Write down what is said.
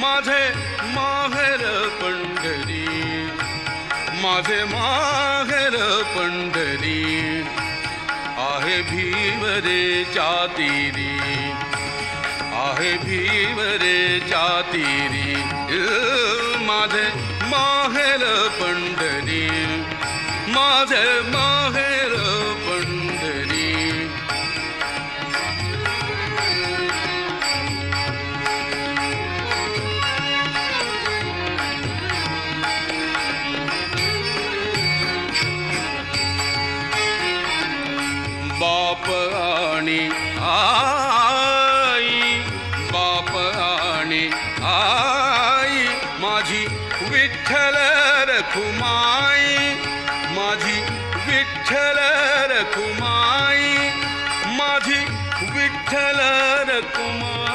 माझे माहेर पंढरी, माझे माहेर पंढरी, आहे भीवरे चातिरी, आहे भीवरे चातिरी, माझे माहेर पंढरी, माझे माहेर बाप आणि आई बाप आणि आई माझी विठ्ठल रखुमाई माझी विठ्ठल रखुमाई माझी विठ्ठल रखुमाई